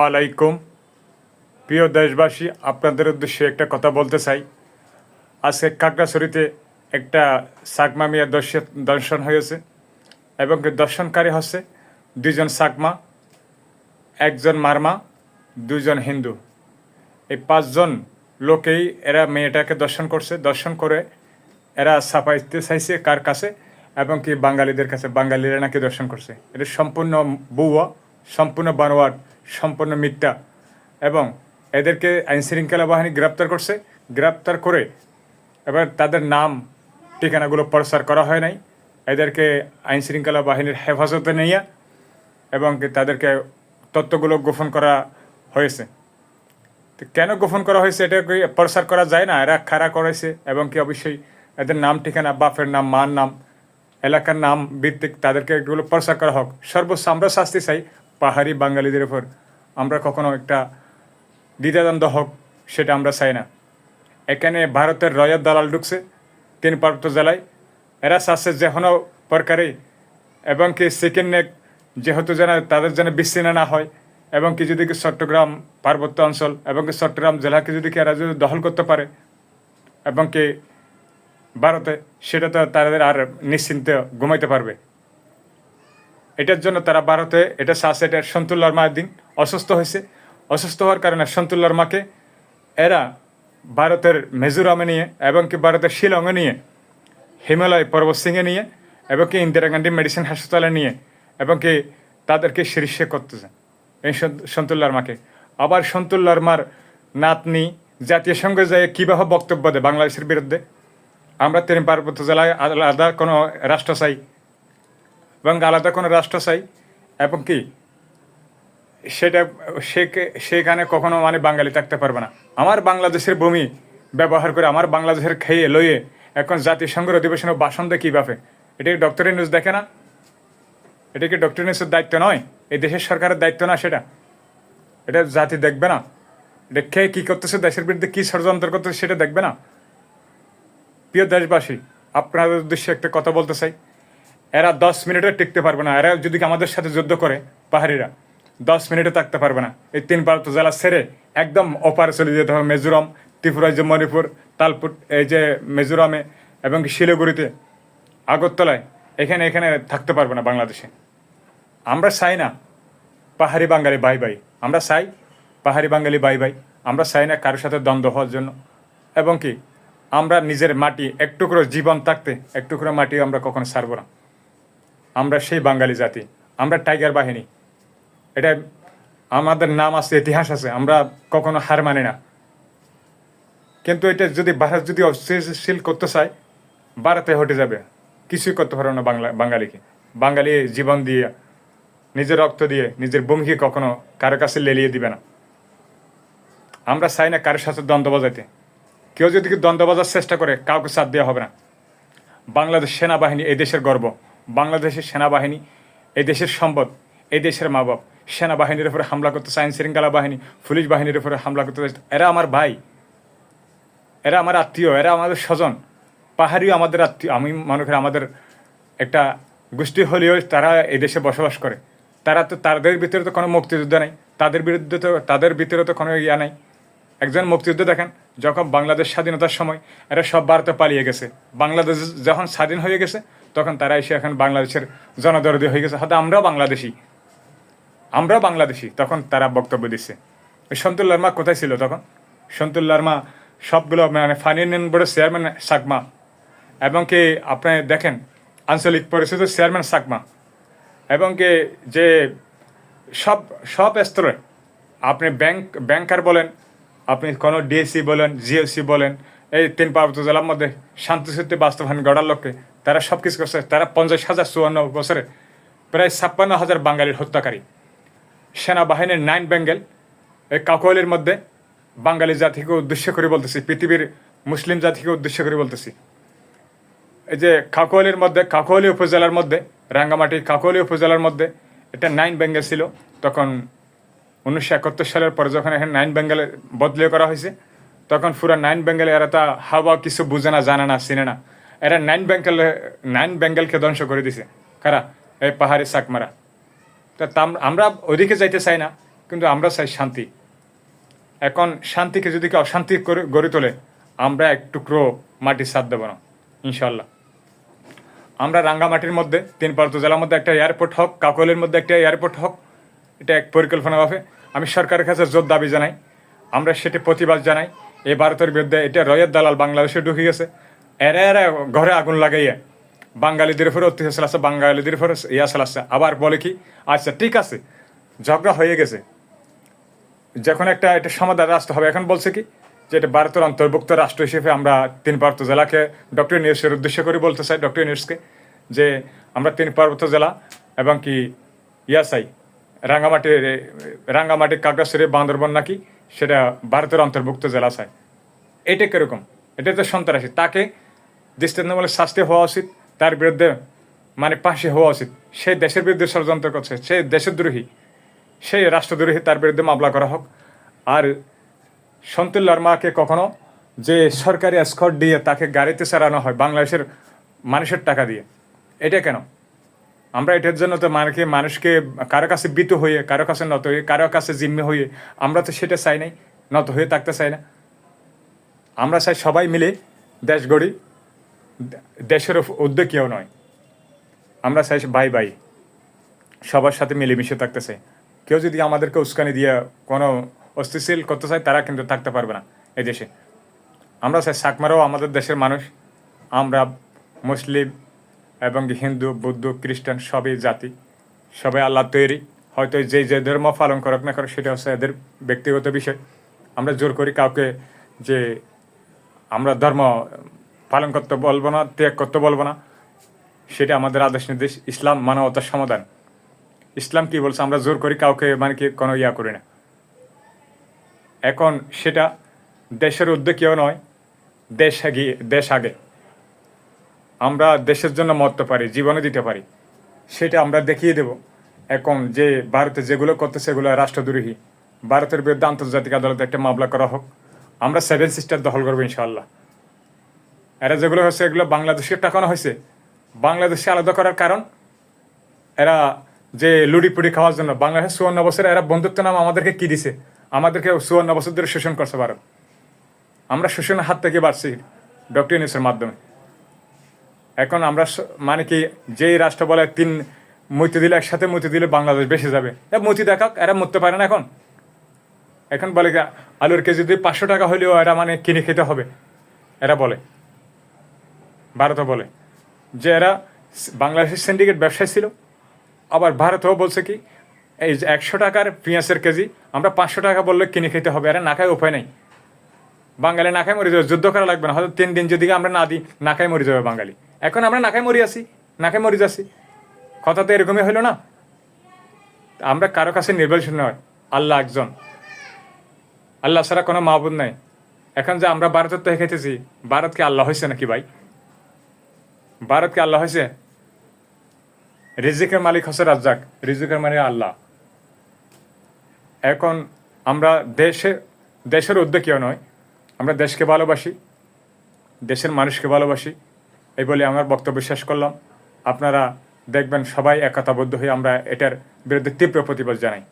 আলাইকুম। প্রিয় দেশবাসী, আপনাদের উদ্দেশ্যে একটা কথা বলতে চাই। আজকে কাকড়াছড়িতে একটা সাকমা মিয়া দর্শ- দর্শন হয়েছে এবং দর্শনকারী হচ্ছে দুইজন সাকমা, একজন মারমা, দুইজন হিন্দু। এই পাঁচজন লোকেই এরা মেয়েটাকে দর্শন করছে। দর্শন করে এরা ছাপাইতে চাইছে কার কাছে এবং কি বাঙালিদের কাছে, বাঙালিরা নাকি দর্শন করছে। এটা সম্পূর্ণ বউয়া সম্পূর্ণ বানোয়াট। সম্পূর্ণ মিথ্যা এবং এদেরকে আইন শৃঙ্খলা বাহিনী গ্রেপ্তার করছে। গ্রেপ্তার করে এবার তাদের নাম, ঠিকানাগুলো প্রচার করা হয় নাই। এদেরকে আইন শৃঙ্খলা বাহিনীর হেফাজতে নিয়ে এবং তাদেরকে তথ্যগুলো গোপন করা হয়েছে। কেন গোপন করা হয়েছে এটা প্রচার করা যায় না? এরা খাড়া করেছে এবং কি অবশ্যই এদের নাম, ঠিকানা, বাপের নাম, মার নাম, এলাকার নাম ভিত্তিক তাদেরকে এগুলো প্রচার করা হোক। সর্বোচ্চ আমরা শাস্তি চাই পাহাড়ি বাঙালিদের উপর আমরা কখনো একটা দ্বিধাদ্বন্দ্ব হোক, সেটা আমরা চাই না। এখানে ভারতের রয়ত দালাল ঢুকছে, তিন পার্বত্য জেলায়। এরা চাচ্ছে যে কোনো প্রকারে, এবং কি সেকেন্ড নেক যেহেতু যেন তাদের যেন বিচ্ছিন্ন না হয়, এবং কি যদি কি চট্টগ্রাম পার্বত্য অঞ্চল, এবং কি চট্টগ্রাম জেলাকে যদি কি এরা যদি দখল করতে পারে, এবং কি ভারতে, সেটা তো তাদের আর নিশ্চিন্তে ঘুমাইতে পারবে। এটার জন্য তারা ভারতে, এটা এটা সন্তুল্লার মায়ের দিন অসুস্থ হয়েছে। অসুস্থ হওয়ার কারণে সন্তুল্লার মাকে এরা ভারতের মেজোরামে নিয়ে এবং কি ভারতের শিলংয়ে নিয়ে, হিমালয় পর্বত সিংয়ে নিয়ে এবং কি ইন্দিরা গান্ধী মেডিসিন হাসপাতালে নিয়ে এবং কি তাদেরকে শীর্ষে করতেছে এই সন্ত- সন্তুল্লার মাকে আবার সন্তুল্লার মার নাতনি জাতীয় সঙ্গে যায় কীভাবে বক্তব্য দেয় বাংলাদেশের বিরুদ্ধে? আমরা তিন পার্বত্য জেলায় আলাদা কোনো রাষ্ট্র চাই। এবং আলাদা কোনো রাষ্ট্র চাই? এবং কি? সেটা সে- সেখানে কখনো মানে বাঙালি থাকতে পারবে না। আমার বাংলাদেশের ভূমি ব্যবহার করে, আমার বাংলাদেশের খেয়ে লইয়ে এখন জাতিসংঘের অধিবেশনে ভাষণ দেয় কীভাবে এটা কি ডক্টর নিউজ দেখে না? এটা কি ডক্টর নিউজের দায়িত্ব নয়? এই দেশের সরকারের দায়িত্ব না সেটা? এটা জাতি দেখবে না। এটা খেয়ে কী করতেছে, দেশের বিরুদ্ধে কী ষড়যন্ত্র করতেছে সেটা দেখবে না। প্রিয় দেশবাসী, আপনাদের উদ্দেশ্যে একটা কথা বলতে চাই। এরা দশ মিনিটে টিকতে পারবে না। এরা যদি আমাদের সাথে যুদ্ধ করে, পাহাড়িরা, দশ মিনিটে থাকতে পারবে না। এই তিন ভারত জেলা সেরে একদম ওপারে চলে যেতে হবে মিজোরাম, ত্রিপুরা যে মণিপুর, তালপুর, এই যে মিজোরামে এবং শিলিগুড়িতে, আগরতলায়। এখানে এখানে থাকতে পারবে না বাংলাদেশে। আমরা চাই না পাহাড়ি বাঙালি বাই বাই। আমরা চাই পাহাড়ি বাঙালি বাই বাই। আমরা চাই না কারোর সাথে দ্বন্দ্ব হওয়ার জন্য। এবং কি, আমরা নিজের মাটি একটু করে জীবন থাকতে একটু করে মাটি আমরা কখনো ছাড়বো না। আমরা সেই বাঙালি জাতি, আমরা টাইগার বাহিনী। এটা আমাদের নাম আছে, ইতিহাস আছে, আমরা কখনো হার মানি না। কিন্তু এটা যদি ভারত যদি অস্থিতিশীল করতে চায়, ভারতে হটে যাবে। কিছুই করতে পারবে না বাংলা বাঙালিকে। বাঙালি জীবন দিয়ে, নিজের রক্ত দিয়ে, নিজের ভূমিকে কখনো কারও কাছে লেলিয়ে দিবে না। আমরা চাই না কারোর সাথে দ্বন্দ্ব বাজাইতে। কেউ যদি দ্বন্দ্ব বাজার চেষ্টা করে, কাউকে সাথ দেওয়া হবে না। বাংলাদেশ সেনাবাহিনী এই দেশের গর্ব। বাংলাদেশের সেনাবাহিনী, এই দেশের সম্পদ, এই দেশের মা বাপ সেনাবাহিনীর উপরে হামলা করতে আইন শৃঙ্খলা বাহিনী, পুলিশ বাহিনীর উপরে হামলা করতে এরা আমার ভাই, এরা আমার আত্মীয়, এরা আমাদের স্বজন। পাহাড়িও আমাদের আত্মীয়। আমি মনে করি আমাদের একটা গোষ্ঠী হলেও তারা এই দেশে বসবাস করে। তারা তো তাদের ভিতরে তো কোনো মুক্তিযুদ্ধ নেই। তাদের বিরুদ্ধে তো তাদের ভিতরে তো কোনো ইয়া নেই। একজন মুক্তিযুদ্ধ দেখেন যখন বাংলাদেশ স্বাধীনতার সময়, এরা সব ভারতে পালিয়ে গেছে। বাংলাদেশ যখন স্বাধীন হয়ে গেছে, তখন তারা এসে এখন বাংলাদেশের জনদরদি হয়ে গেছে। হয়তো আমরাও বাংলাদেশি। আমরাও বাংলাদেশি, তখন তারা বক্তব্য দিচ্ছে। ওই সন্তুল্লার মা কোথায় ছিল তখন? সন্তুল্লার মা সবগুলো মানে ফাইন্যান্স বোর্ডের চেয়ারম্যান সাকমা। এবং কি আপনি দেখেন, আঞ্চলিক পরিষদের চেয়ারম্যান সাকমা। এবং কি যে সব সব স্তরে আপনি ব্যাংক, ব্যাংকার বলেন আপনি কোনো ডিএসসি বলেন, জিএসসি বলেন, এই তিন পার্বত্য জেলার মধ্যে শান্তি সত্যি বাস্তবায়ন গড়ার লক্ষ্যে তারা সব কিছু করছে। তারা পঞ্চাশ হাজার চুয়ান্ন বছরে প্রায় ছাপ্পান্ন হাজার বাঙালির হত্যাকারী। সেনাবাহিনীর নাইন বেঙ্গল, এই কাকোয়ালির মধ্যে বাঙালি জাতিকে উদ্দেশ্য করে বলতেছি, পৃথিবীর মুসলিম জাতিকে উদ্দেশ্য করে বলতেছি। এই যে কাকোয়ালির মধ্যে, কাকোয়ালি উপজেলার মধ্যে, রাঙ্গামাটি কাকোয়ালি উপজেলার মধ্যে এটা নাইন বেঙ্গল ছিল। তখন উনিশশো একাত্তর সালের পরে যখন এখানে নাইন বেঙ্গলে বদলে করা হয়েছে, তখন পুরো নাইন বেঙ্গলে এরা তা হাওয়া কিছু বুঝে না, জানে না, চিনে না। এরা নাইন বেঙ্গল, নাইন বেঙ্গলকে ধ্বংস করে দিছে। কারা? এই পাহাড়ি চাকমারা তা আমরা ওদিকে যাইতে চাই না, কিন্তু আমরা চাই শান্তি। এখন শান্তিকে যদি কেউ অশান্তি করে গড়ে তোলে, আমরা এক টুকরো মাটির সাথ দেবো না ইনশাল্লাহ আমরা রাঙ্গামাটির মধ্যে তিন পার্ত জেলার মধ্যে একটা এয়ারপোর্ট হোক, কাকলের মধ্যে একটা এয়ারপোর্ট হোক এটা এক পরিকল্পনা হবে আমি সরকারের কাছে জোর দাবি জানাই। আমরা সেটি প্রতিবাদ জানাই। এই ভারতের বিরুদ্ধে এটা রয়ের দালাল বাংলাদেশে ঢুকে গেছে। এরা এরা ঘরে আগুন লাগাইয়া। বাঙালিদের উপরে অত্যাচার চালাচ্ছে বাঙালিদের উপরে ইয়া চালাচ্ছে আবার বলে কি আচ্ছা ঠিক আছে, ঝগড়া হয়ে গেছে। যখন একটা এটা সমাধান রাষ্ট্র হবে, এখন বলছে কি, যে এটা ভারতের অন্তর্ভুক্ত রাষ্ট্র হিসেবে আমরা তিন পার্বত্য জেলাকে ডক্টর নিউজের উদ্দেশ্য করে বলতে চাই, ডক্টর নিউজকে যে আমরা তিন পার্বত্য জেলা এবং কি ইয়াসাই। রাঙ্গামাটির রাঙ্গামাটি কাকড়াছড়ি বান্দরবন নাকি? সেটা ভারতের অন্তর্ভুক্ত জেলা চাই। এটা কীরকম? এটা তো সন্ত্রাসী। তাকে দৃষ্টান্তমূলক শাস্তি হওয়া উচিত, তার বিরুদ্ধে মানে পাশে হওয়া উচিত। সে দেশের বিরুদ্ধে ষড়যন্ত্র করছে, সে দেশের দ্রোহী সেই রাষ্ট্রদ্রোহী, তার বিরুদ্ধে মামলা করা হোক। আর সন্তুল লার্মাকে কখনো যে সরকারি স্কট দিয়ে তাকে গাড়িতে চালানো হয়, বাংলাদেশের মানুষের টাকা দিয়ে, এটা কেন? আমরা এটার জন্য তো মানুষকে মানুষকে কারও কাছে বিত হয়ে, কারও কাছে নত হয়ে, কারও কাছে জিম্মে হয়ে আমরা তো সেটা চাই নাই, নত হয়ে থাকতে চাই না। আমরা চাই সবাই মিলে দেশ গড়ি, দেশের উদ্যোগ কেউ নয়। আমরা চাই বাই বাই, সবার সাথে মিলেমিশে থাকতে চাই। কেউ যদি আমাদেরকে উস্কানি দিয়ে কোনো অস্থিশীল করতে চায়, তারা কিন্তু থাকতে পারবে না এই দেশে আমরা চাই সাকমারাও আমাদের দেশের মানুষ, আমরা মুসলিম এবং হিন্দু, বৌদ্ধ, খ্রিস্টান সবই জাতি। সবাই আল্লাহ তৈরি। হয়তো যে যে ধর্ম পালন করুক না করুক, সেটা হচ্ছে এদের ব্যক্তিগত বিষয়। আমরা জোর করি কাউকে যে আমরা ধর্ম পালন করতে বলব না, ত্যাগ করতে বলব না। সেটা আমাদের আদেশ নির্দেশ। ইসলাম মানবতার সমাধান। ইসলাম কি বলছে? আমরা জোর করি কাউকে মানে কি কোনো ইয়া করি না। এখন সেটা দেশের উদ্যোগেও নয়, দেশ এগিয়ে দেশ আগে। আমরা দেশের জন্য মরতে পারি জীবনে দিতে পারি, সেটা আমরা দেখিয়ে দেব। এখন যে ভারতে যেগুলো করতে সেগুলো রাষ্ট্রদ্রোহী। ভারতের বিরুদ্ধে আন্তর্জাতিক আদালতে একটা মামলা করা হোক, আমরা সেভেন সিস্টার দখল করব ইনশাল্লাহ এরা যেগুলো হচ্ছে এগুলো বাংলাদেশে টাকানো হয়েছে। বাংলাদেশে আলাদা করার কারণ, এরা যে লুডি পুডি খাওয়ার জন্য, বাংলাদেশের সুবর্ণ বছরে এরা বন্ধুত্ব নাম আমাদেরকে কি দিছে? আমাদেরকে সুবর্ণ বছর ধরে শোষণ করছে ভারত। আমরা শোষণের হাত থেকে বাড়ছি, ডক্টর ইউনিসের মাধ্যমে। এখন আমরা মানে কি, যেই রাষ্ট্র বলে তিন মতি দিলে একসাথে মতি দিলে বাংলাদেশ বেশি যাবে। মতি দেখাক, এরা মরতে পারে না এখন। এখন বলে আলুর কেজি যদি পাঁচশো টাকা হলেও এরা মানে কিনে খেতে হবে, এরা বলে। ভারতও বলে। যে এরা বাংলাদেশের সিন্ডিকেট ব্যবসায় ছিল, আবার ভারতও বলছে কি, এই যে একশো টাকার পেঁয়াজের কেজি, আমরা পাঁচশো টাকা বললে কিনে খেতে হবে, এরা না খায় উপায় নেই। বাঙালি না খায় মরে যাবে, যুদ্ধ করা লাগবে না, হয়তো তিন দিন যদি আমরা না দিই, না খায় মরে যাবে বাঙালি। এখন আমরা না খায় মরি আসি না খায় মরে যাচ্ছি। কথা তো এরকমই হলো না। আমরা কারও কাছে নির্ভরশীল নয়, আল্লাহ একজন। আল্লাহ ছাড়া কোনো মাহবুদ নাই। এখন যে আমরা ভারতের থেকে খেতেছি, ভারত কি আল্লাহ হয়েছে নাকি ভাই? ভারত কি আল্লাহ হয়েছে রিজিকের মালিক হচ্ছে রাজ্জাক, রিজিকের মালিক আল্লাহ। এখন আমরা দেশে, দেশের উদ্যোগীয় নয়, আমরা দেশকে ভালোবাসি, দেশের মানুষকে ভালোবাসি। এই বলে আমার বক্তব্য শেষ করলাম। আপনারা দেখবেন সবাই একতাবদ্ধ হয়ে আমরা এটার বিরুদ্ধে তীব্র প্রতিবাদ জানাই।